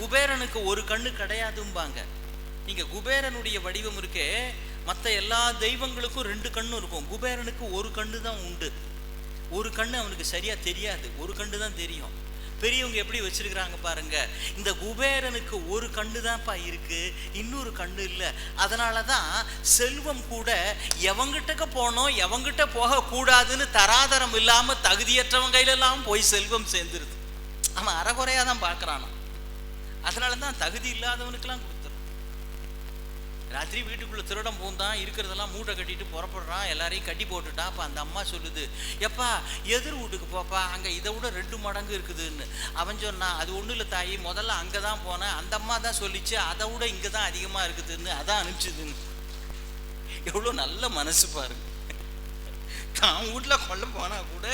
குபேரனுக்கு ஒரு கண்ணு கிடையாதும்பாங்க. நீங்க குபேரனுடைய வடிவம் இருக்கே மற்ற எல்லா தெய்வங்களுக்கும் ரெண்டு கண்ணும் இருக்கும். குபேரனுக்கு ஒரு கண்ணு தான் உண்டு. ஒரு கண்ணு அவனுக்கு சரியா தெரியாது. ஒரு கண்ணு தான் தெரியும். பெரியவங்க எப்படி வச்சிருக்கிறாங்க பாருங்க. இந்த குபேரனுக்கு ஒரு கண்ணு தான்ப்பா இருக்கு. இன்னொரு கண்ணு இல்லை. அதனால தான் செல்வம் கூட எவங்கிட்டக்க போனோம் எவங்கிட்ட போகக்கூடாதுன்னு தராதரம் இல்லாமல் தகுதியற்றவங்க கையிலெல்லாம் போய் செல்வம் சேர்ந்துருது. அவன் அறகுறையாக தான் பார்க்குறானோ அதனால தான் தகுதி இல்லாதவனுக்கெல்லாம் கொடுத்துரும் ராத்திரி வீட்டுக்குள்ளே திருடம் பூந்தான் இருக்கிறதெல்லாம் மூட்டை கட்டிட்டு புறப்படுறான் எல்லாரையும் கட்டி போட்டுட்டான். அப்போ அந்த அம்மா சொல்லுது எப்பா எதிர் வீட்டுக்கு போப்பா அங்கே இதை விட ரெண்டு மடங்கு இருக்குதுன்னு. அவன் சொன்னான் அது ஒன்றும் இல்லை தாயி முதல்ல அங்கே தான் போனேன். அந்த அம்மா தான் சொல்லிச்சு அதை விட இங்கே தான் அதிகமாக இருக்குதுன்னு. அதான் அனுப்பிச்சுதுன்னு. எவ்வளோ நல்ல மனசு பாருங்க. தான் வீட்டில் கொல்ல போனால் கூட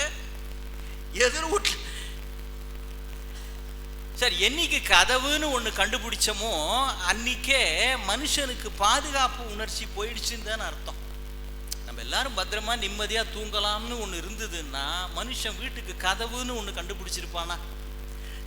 எதிர் வீட்டில் சரி என்னைக்கு கதவுன்னு ஒன்று கண்டுபிடிச்சமோ அன்னைக்கே மனுஷனுக்கு பாதுகாப்பு உணர்ச்சி போயிடுச்சுன்னு தான் அர்த்தம். நம்ம எல்லாரும் பத்திரமா நிம்மதியாக தூங்கலாம்னு ஒன்று இருந்ததுன்னா மனுஷன் வீட்டுக்கு கதவுன்னு ஒன்று கண்டுபிடிச்சிருப்பானா?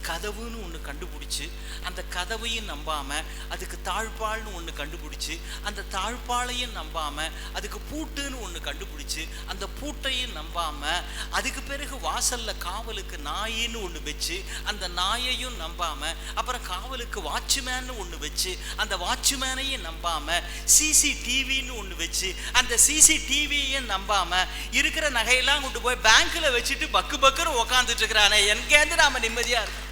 கதவுன்னு ஒன்று கண்டுபிடிச்சி அந்த கதவையும் நம்பாமல் அதுக்கு தாழ்பால்னு ஒன்று கண்டுபிடிச்சி அந்த தாழ்பாலையும் நம்பாமல் அதுக்கு பூட்டுன்னு ஒன்று கண்டுபிடிச்சி அந்த பூட்டையும் நம்பாமல் அதுக்கு பிறகு வாசலில் காவலுக்கு நாயின்னு ஒன்று வச்சு அந்த நாயையும் நம்பாமல் அப்புறம் காவலுக்கு வாட்ச்மேன்னு ஒன்று வச்சு அந்த வாட்ச்மேனையும் நம்பாமல் சிசிடிவின்னு ஒன்று வச்சு அந்த சிசிடிவியும் நம்பாமல் இருக்கிற நகையெல்லாம் கொண்டு போய் பேங்க்கில் வச்சுட்டு பக்கு பக்குன்னு உக்காந்துட்டு இருக்கிறானே. எங்கேருந்து நாம் நிம்மதியாக இருக்கோம்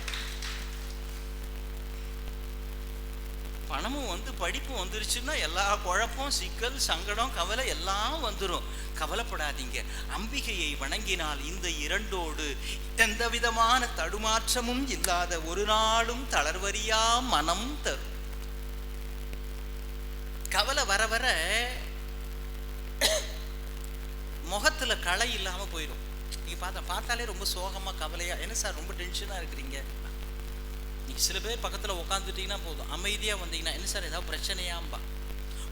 பணமும் வந்து படிப்பும் வந்துருச்சுன்னா எல்லா குழப்பம் சிக்கல் சங்கடம் கவலை எல்லாம் வந்துடும் கவலைப்படாதீங்க. அம்பிகையை வணங்கினால் இந்த இரண்டோடு எந்த விதமான தடுமாற்றமும் இல்லாத ஒரு நாளும் தளர்வறியா மனம் தரும். கவலை வர வர முகத்துல களை இல்லாம போயிடும் நீங்க பார்த்தா பார்த்தாலே ரொம்ப சோகமா கவலையா என்ன சார் ரொம்ப டென்ஷனா இருக்கிறீங்க? நீங்க சில பேர் பக்கத்துல உட்காந்துட்டீங்கன்னா போதும். அமைதியா வந்தீங்கன்னா என்ன சார் ஏதாவது பிரச்சனையாம்பா?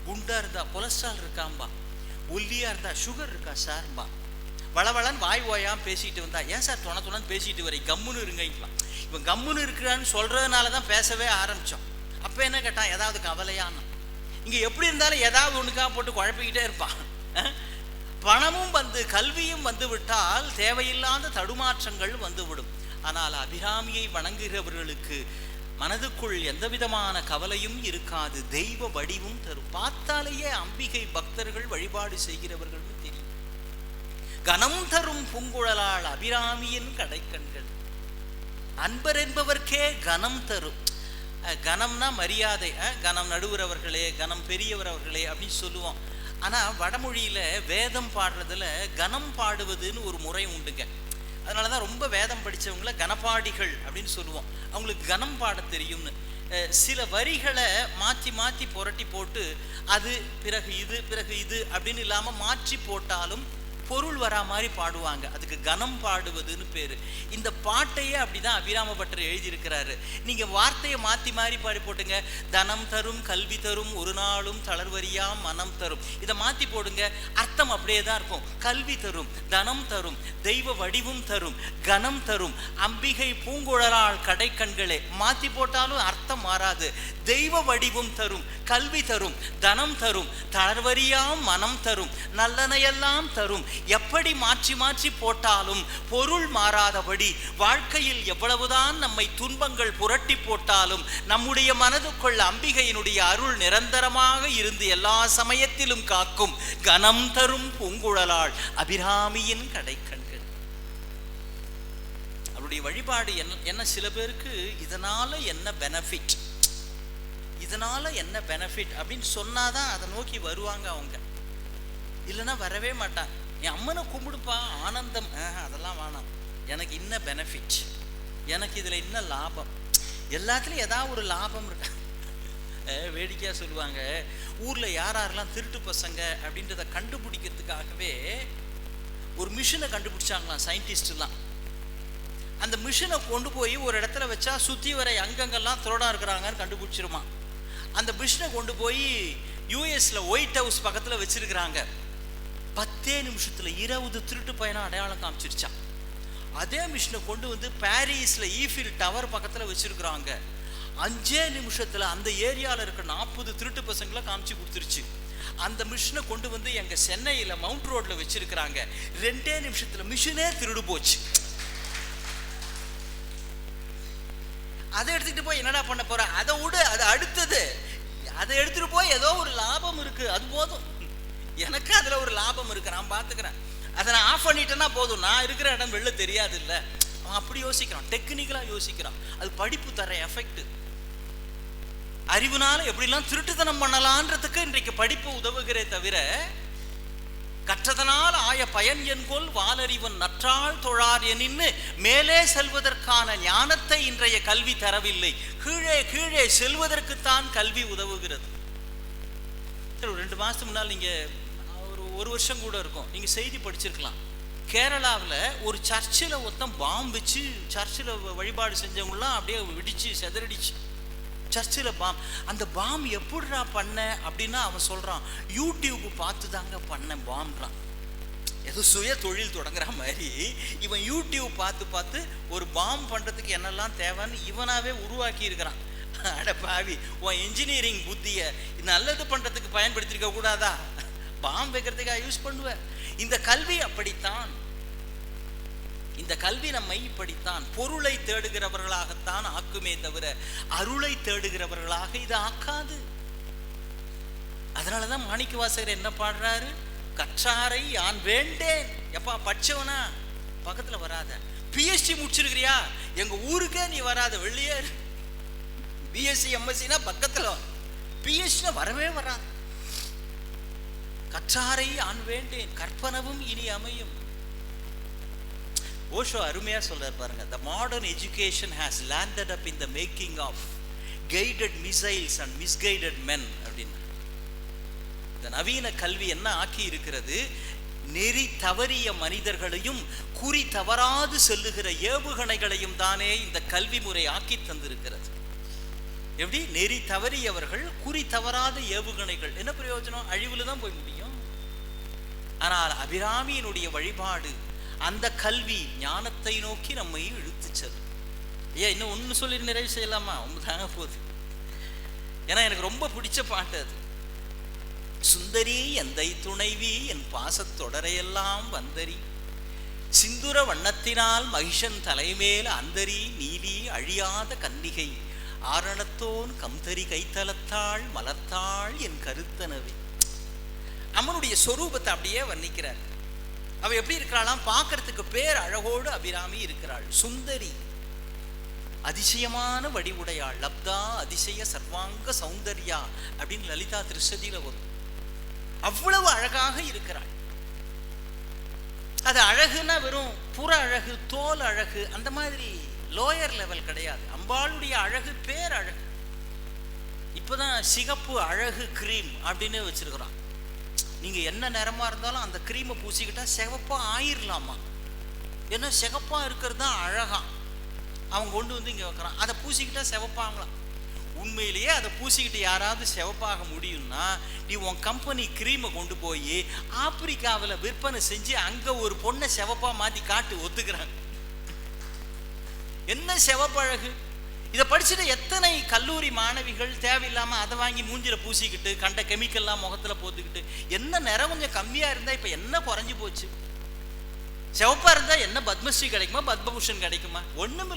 குண்டா இருந்தா கொலஸ்ட்ரால் இருக்காம்பா? ஒல்லியா இருந்தா சுகர் இருக்கா சார்ம்பா? வளவளன் வாய் ஓயாம பேசிட்டு வந்தா ஏன் சார் துணை துணன்னு பேசிட்டு வரீங்க கம்முன்னு இருங்கலாம் இவன் கம்முன்னு இருக்கிறான்னு சொல்றதுனால தான் பேசவே ஆரம்பிச்சோம். அப்போ என்ன கேட்டான் ஏதாவது கவலையான்னு இங்க எப்படி இருந்தாலும் ஏதாவது ஒன்றுக்காக போட்டு குழப்பிக்கிட்டே இருப்பான். பணமும் வந்து கல்வியும் வந்து விட்டால் தேவையில்லாத தடுமாற்றங்கள் வந்துவிடும் ஆனால் அபிராமியை வணங்குகிறவர்களுக்கு மனதுக்குள் எந்த விதமான கவலையும் இருக்காது. தெய்வ வடிவும் தரும். பார்த்தாலேயே அம்பிகை பக்தர்கள் வழிபாடு செய்கிறவர்கள் தெரியும். கனம் தரும் பூங்குழலால் அபிராமியின் கடைக்கண்கள். அன்பர் என்பவர்க்கே கனம் தரும். கனம்னா மரியாதை. அஹ் கனம் நடுவுறவர்களே கனம் பெரியவர் அவர்களே அப்படின்னு சொல்லுவோம். ஆனால் வடமொழியில வேதம் பாடுறதுல கனம் பாடுவதுன்னு ஒரு முறை உண்டுங்க. அதனால தான் ரொம்ப வேதம் படித்தவங்கள கனபாடிகள் அப்படின்னு சொல்லுவோம். அவங்களுக்கு கனம் பாட தெரியும்னு. சில வரிகளை மாற்றி மாற்றி புரட்டி போட்டு அது பிறகு இது பிறகு இது அப்படின்னு இல்லாமல் மாற்றி போட்டாலும் பொருள் வரா மாதிரி பாடுவாங்க. அதுக்கு கனம் பாடுவதுன்னு பேர். இந்த பாட்டையே அப்படிதான் அபிராம பட்டர் எழுதியிருக்கிறாரு. நீங்க வார்த்தையை மாத்தி மாறி பாடி போட்டுங்க. தனம் தரும் கல்வி தரும் ஒரு நாளும் தளர்வரியா மனம் தரும். இதை மாத்தி போடுங்க. அர்த்தம் அப்படியே தான் இருக்கும். கல்வி தரும் தனம் தரும் தெய்வ வடிவும் தரும் கனம் தரும் அம்பிகை பூங்கோழலால் கடை கண்களே மாத்தி போட்டாலும் அர்த்தம் மாறாது. தெய்வ வடிவும் தரும் கல்வி தரும் தனம் தரும் தளர்வறியாம் மனம் தரும் நல்லனையெல்லாம் தரும். எப்படி மாற்றி மாற்றி போட்டாலும் பொருள் மாறாதபடி வாழ்க்கையில் எவ்வளவுதான் நம்மை துன்பங்கள் புரட்டி போட்டாலும் நம்முடைய மனதுக்குள் அம்பிகையினுடைய அருள் நிரந்தரமாக இருந்து எல்லா சமயத்திலும் காக்கும் கனம் தரும் பூங்குழலாள் அபிராமியின் கடைக்கண். அவருடைய வழிபாடு என்ன என்ன சில பேருக்கு இதனால் என்ன பெனிஃபிட் இதனால் என்ன பெனிஃபிட் அப்படின்னு சொன்னால் தான் அதை நோக்கி வருவாங்க அவங்க. இல்லைன்னா வரவே மாட்டாங்க. என் அம்மனை கும்பிடுப்பா ஆனந்தம். ஆஹ், அதெல்லாம் வேணாம். எனக்கு இன்ன பெனிஃபிட் எனக்கு இதில் இன்ன லாபம். எல்லாத்துலேயும் ஏதாவது ஒரு லாபம் இருக்கா. வேடிக்கையாக சொல்லுவாங்க. ஊரில் யார் யாரெல்லாம் திருட்டு பசங்க அப்படின்றத கண்டுபிடிக்கிறதுக்காகவே ஒரு மிஷினை கண்டுபிடிச்சாங்களாம் சயின்டிஸ்ட்லாம் அந்த மிஷினை கொண்டு போய் ஒரு இடத்துல வச்சா சுற்றி வர அங்கங்கெல்லாம் திருடா இருக்கிறாங்கன்னு கண்டுபிடிச்சிருமா. அந்த மிஷினை கொண்டு போய் யூஎஸில் ஒயிட் ஹவுஸ் பக்கத்தில் வச்சுருக்கிறாங்க. பத்தே நிமிஷத்தில் இருபது திருட்டு பயணம் அடையாளம் காமிச்சிருச்சான் அதே மிஷினை கொண்டு வந்து பாரிஸில் ஈஃபில் டவர் பக்கத்தில் வச்சுருக்குறாங்க. அஞ்சே நிமிஷத்தில் அந்த ஏரியாவில் இருக்க நாற்பது திருட்டு பசங்களை காமிச்சு கொடுத்துருச்சு. அந்த மிஷினை கொண்டு வந்து எங்கள் சென்னையில் மவுண்ட் ரோட்டில் வச்சுருக்கிறாங்க. ரெண்டே நிமிஷத்தில் மிஷினே திருடு போச்சு. அதை எடுத்துக்கிட்டு போய் என்னடா பண்ண போற? அதை விடு அது அடுத்தது. அதை எடுத்துட்டு போய் ஏதோ ஒரு லாபம் இருக்கு அது போதும். எனக்கு அதுல ஒரு லாபம் இருக்கு நான் பாத்துக்கிறேன். அதை நான் ஆஃப் பண்ணிட்டேன்னா போதும். நான் இருக்கிற இடம் வெளில தெரியாது இல்ல அவன் அப்படி யோசிக்கிறான். டெக்னிக்கலா யோசிக்கிறான். அது படிப்பு தர எஃபெக்ட் அறிவுனால எப்படிலாம் திருட்டுத்தனம் பண்ணலான்றதுக்கு இன்றைக்கு படிப்பு உதவுகிறே தவிர கற்றதனால் ஆய பயன் என்கொள் வாலறிவன் நற்றாள் தொழார் எனின்னு மேலே செல்வதற்கான ஞானத்தை இன்றைய கல்வி தரவில்லை. கீழே கீழே செல்வதற்குத்தான் கல்வி உதவுகிறது. சரி ஒரு ரெண்டு மாசத்துக்கு முன்னால் நீங்கள் ஒரு ஒரு வருஷம் கூட இருக்கும். நீங்க செய்தி படிச்சிருக்கலாம். கேரளாவில் ஒரு சர்ச்சில் ஒருத்தன் பாம் வச்சு சர்ச்சில் வழிபாடு செஞ்சவங்களாம் அப்படியே வெடிச்சு செதறடிச்சு. சர்ச்சில் பாம். அந்த பாம் எப்படிடா பண்ண அப்படின்னா அவன் சொல்கிறான் யூடியூப் பார்த்து தாங்க பண்ண பாம்ன்றான் ஏதோ சுய தொழில் தொடங்குற மாதிரி இவன் யூடியூப் பார்த்து பார்த்து ஒரு பாம் பண்ணுறதுக்கு என்னெல்லாம் தேவைன்னு இவனாகவே உருவாக்கி இருக்கிறான் அட பாவி உன் இன்ஜினியரிங் புத்தியை நல்லது பண்ணுறதுக்கு பயன்படுத்திருக்க கூடாதா? பாம் வைக்கிறதுக்காக யூஸ் பண்ணுவ. இந்த கல்வி அப்படித்தான். இந்த கல்வி நம்மை இப்படித்தான் பொருளை தேடுகிறவர்களாகத்தான் ஆக்குமே தவிர அருளை தேடுகிறவர்களாக இது ஆக்காது. அதனாலதான் மாணிக்க வாசகர் என்ன பாடுறாரு? கற்றாரை யான் வேண்டேன்? எப்பா படிச்சவனா? பக்கத்துல வராத. பிஎஸ்சி முடிச்சிருக்கிறியா? எங்க ஊருக்கே நீ வராத வெளியே பிஎஸ்சி எம்எஸ்சினா பக்கத்துல பிஎஸ்சி வரவே வராது. கற்றாரை ஆண் வேண்டேன்? கற்பனவும் இனி அமையும். ஓஷோ அருமையா சொல்றாரு பாருங்க. The modern education has landed up in the making of guided missiles and misguided men அப்படின்னு. இந்த நவீன கல்வி என்ன ஆக்கி இருக்கிறது? நெறி தவறிய மனிதர்களையும் குறி தவறாது செல்லுகிற ஏவுகணைகளையும் தானே இந்த கல்வி முறை ஆக்கி தந்திருக்கிறது. எப்படி? நெறி தவறியவர்கள் குறி தவறாத ஏவுகணைகள். என்ன பிரயோஜனம்? அழிவுல தான் போய் முடியும். ஆனால் அபிராமியினுடைய வழிபாடு அந்த கல்வி ஞானத்தை நோக்கி நம்மை இழுத்துச்சது செல்லும். ஏன் இன்னும் ஒன்று சொல்லி நிறைவு செய்யலாமா? தாங்க போகுது ஏன்னா எனக்கு ரொம்ப பிடிச்ச பாட்டு அது. சுந்தரி எந்தை துணைவி என் பாசத்தொடரையெல்லாம் வந்தரி. சிந்துர வண்ணத்தினால் மகிஷன் தலைமேல் அந்தரி. நீலி அழியாத கன்னிகை. ஆரணத்தோன் கம்தரி கைத்தலத்தாள் மலர்த்தாள் என் கருத்தனவே. அம்மனுடைய சொரூபத்தை அப்படியே வர்ணிக்கிறார். அவ எப்படி இருக்கிறாளாம்? பார்க்கறதுக்கு பேர் அழகோடு அபிராமி இருக்கிறாள். சுந்தரி. அதிசயமான வடிவுடையாள். லப்தா அதிசய சர்வாங்க சௌந்தர்யா அப்படின்னு லலிதா திருஷதியில வரும். அவ்வளவு அழகாக இருக்கிறாள். அது அழகுன்னா வெறும் புற அழகு தோல் அழகு அந்த மாதிரி லோயர் லெவல் கிடையாது. அம்பாளுடைய அழகு பேர் அழகு. இப்போதான் சிகப்பு அழகு கிரீம் அப்படின்னு வச்சிருக்கிறான். நீங்கள் என்ன நிறமாக இருந்தாலும் அந்த க்ரீமை பூசிக்கிட்டால் சிகப்பாக ஆயிரலாமா? ஏன்னா சிகப்பாக இருக்கிறது தான் அழகாக அவன் கொண்டு வந்து இங்கே வைக்கிறான். அதை பூசிக்கிட்டா சிவப்பாங்களாம் உண்மையிலேயே அதை பூசிக்கிட்டு யாராவது சிவப்பாக முடியும்னா நீ உன் கம்பெனி க்ரீமை கொண்டு போய் ஆப்பிரிக்காவில் விற்பனை செஞ்சு அங்கே ஒரு பொண்ணை சிவப்பாக மாற்றி காட்டு ஒத்துக்கிறாங்க. என்ன சிவப்பழகு இதை படிச்சுட்டு எத்தனை கல்லூரி மாணவிகள் தேவையில்லாம அதை வாங்கி மூஞ்சில பூசிக்கிட்டு கண்ட கெமிக்கல்லாம் முகத்துல போத்துக்கிட்டு என்ன நிறம் கொஞ்சம் கம்மியா இருந்தா இப்ப என்ன குறைஞ்சு போச்சு? சிவப்பா இருந்தா என்ன பத்மஸ்ரீ கிடைக்குமா பத்மபூஷன் கிடைக்குமா? ஒண்ணும்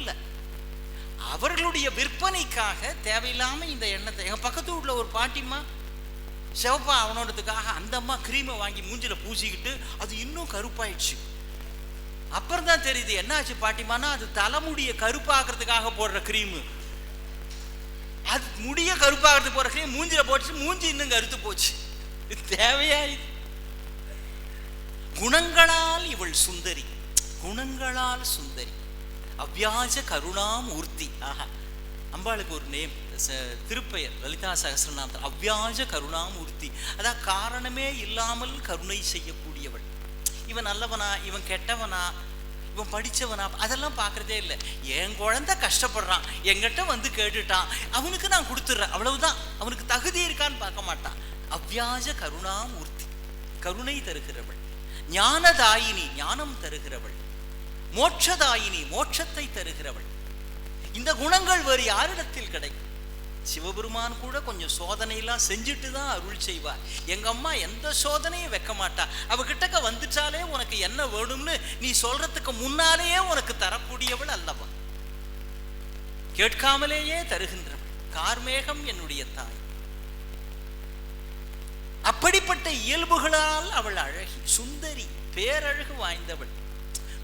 அவர்களுடைய விற்பனைக்காக தேவையில்லாம இந்த எண்ணத்தை எங்க பக்கத்து வீட்டுல ஒரு பாட்டிம்மா செவப்பா அவனோடதுக்காக அந்த அம்மா கிரீமை வாங்கி மூஞ்சில பூசிக்கிட்டு அது இன்னும் கருப்பாயிடுச்சு. அப்புறம் தான் தெரியுது என்னாச்சு பாட்டிமானா அது தலைமுடிய கருப்பாக்குறதுக்காக போடுற க்ரீமு அது முடிய கருப்பாகிறது போற கிரீம் மூஞ்சில போட்டு மூஞ்சி இன்னும் கருத்து போச்சு. இது தேவையா இது? குணங்களால் இவள் சுந்தரி குணங்களால் சுந்தரி. அவ்யாஜ கருணாமூர்த்தி. ஆஹா அம்பாளுக்கு ஒரு நேம் திருப்பெயர் லலிதா சகசிரநாதன் அவ்யாஜ கருணாமூர்த்தி. அதான் காரணமே இல்லாமல் கருணை செய்யக்கூடிய இவன் நல்லவனா இவன் கெட்டவனா இவன் படிச்சவனா அதெல்லாம் பார்க்குறதே இல்லை. என் குழந்தை கஷ்டப்படுறான். என்கிட்ட வந்து கேட்டுட்டான். அவனுக்கு நான் கொடுத்துட்றேன். அவ்வளவுதான். அவனுக்கு தகுதி இருக்கான்னு பார்க்க மாட்டான். அவ்யாஜ கருணாமூர்த்தி. கருணை தருகிறவள். ஞானதாயினி ஞானம் தருகிறவள். மோட்சதாயினி மோட்சத்தை தருகிறவள். இந்த குணங்கள் வேறு யாரிடத்தில் கிடைக்கும்? சிவபெருமான் கூட கொஞ்சம் சோதனையெல்லாம் செஞ்சுட்டு தான் அருள் செய்வார். எங்க அம்மா எந்த சோதனையும் வைக்க மாட்டா. அவகிட்டக்க வந்துட்டாலே உனக்கு என்ன வேணும்னு நீ சொல்றதுக்கு முன்னாலேயே உனக்கு தரக்கூடியவள் அல்லவா? கேட்காமலேயே தருகின்றவள். கார்மேகம் என்னுடைய தாய். அப்படிப்பட்ட இயல்புகளால் அவள் அழகி சுந்தரி பேரழகு வாய்ந்தவள்.